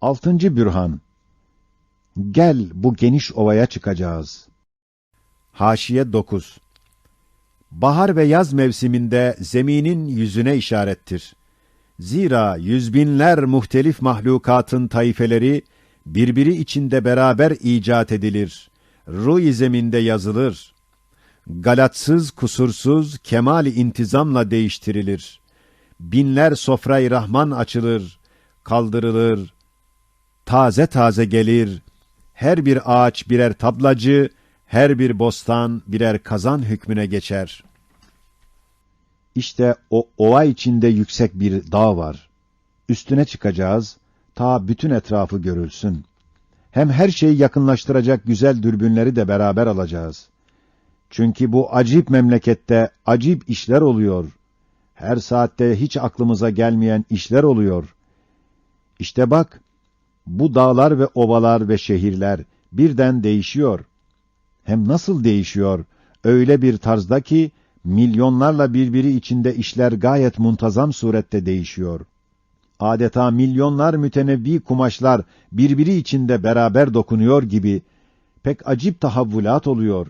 Altıncı bürhan. Gel bu geniş ovaya çıkacağız. Haşiye 9. Bahar ve yaz mevsiminde zeminin yüzüne işarettir. Zira yüzbinler muhtelif mahlukatın taifeleri birbiri içinde beraber icat edilir. Ruh zeminde yazılır. Galatsız, kusursuz, kemali intizamla değiştirilir. Binler sofrayı rahman açılır, kaldırılır. Taze taze gelir. Her bir ağaç birer tablacı, her bir bostan birer kazan hükmüne geçer. İşte o ova içinde yüksek bir dağ var. Üstüne çıkacağız, ta bütün etrafı görülsün. Hem her şeyi yakınlaştıracak güzel dürbünleri de beraber alacağız. Çünkü bu acip memlekette acip işler oluyor. Her saatte hiç aklımıza gelmeyen işler oluyor. İşte bak, bu dağlar ve ovalar ve şehirler birden değişiyor. Hem nasıl değişiyor? Öyle bir tarzda ki, milyonlarla birbiri içinde işler gayet muntazam surette değişiyor. Adeta milyonlar mütenevvi kumaşlar birbiri içinde beraber dokunuyor gibi pek acip tahavvulat oluyor.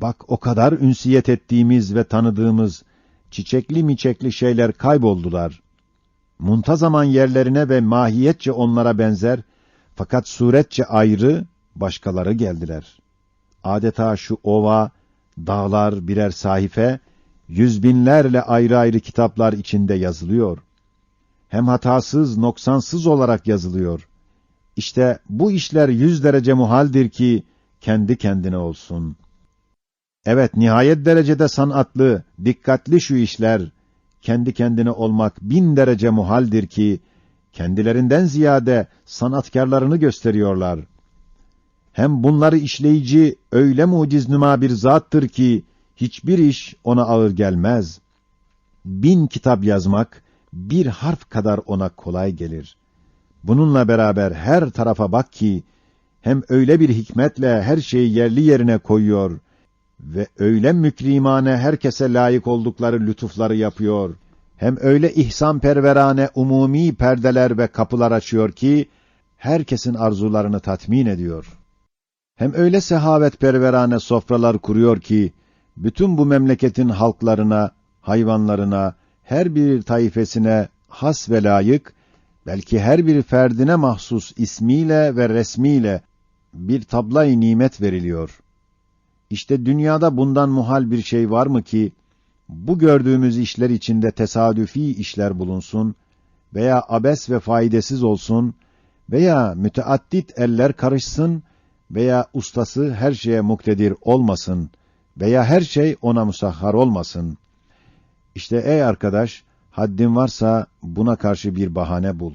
Bak o kadar ünsiyet ettiğimiz ve tanıdığımız çiçekli miçekli şeyler kayboldular. Muntazaman yerlerine ve mahiyetçe onlara benzer fakat suretçe ayrı başkaları geldiler. Adeta şu ova, dağlar birer sahife, yüz binlerle ayrı ayrı kitaplar içinde yazılıyor. Hem hatasız, noksansız olarak yazılıyor. İşte bu işler yüz derece muhaldir ki kendi kendine olsun. Evet, nihayet derecede sanatlı, dikkatli şu işler, kendi kendine olmak bin derece muhaldir ki, kendilerinden ziyade sanatkarlarını gösteriyorlar. Hem bunları işleyici öyle muciz nüma bir zattır ki, hiçbir iş ona ağır gelmez. Bin kitap yazmak, bir harf kadar ona kolay gelir. Bununla beraber her tarafa bak ki, hem öyle bir hikmetle her şeyi yerli yerine koyuyor ve öyle mükrimane herkese layık oldukları lütufları yapıyor. Hem öyle ihsan perverane umumi perdeler ve kapılar açıyor ki, herkesin arzularını tatmin ediyor. Hem öyle sehavet perverane sofralar kuruyor ki, bütün bu memleketin halklarına, hayvanlarına, her bir taifesine has ve layık, belki her bir ferdine mahsus ismiyle ve resmiyle bir tablay nimet veriliyor. İşte dünyada bundan muhal bir şey var mı ki, bu gördüğümüz işler içinde tesadüfi işler bulunsun veya abes ve faydasız olsun veya müteaddit eller karışsın veya ustası her şeye muktedir olmasın veya her şey ona musahhar olmasın. İşte ey arkadaş, haddin varsa buna karşı bir bahane bul.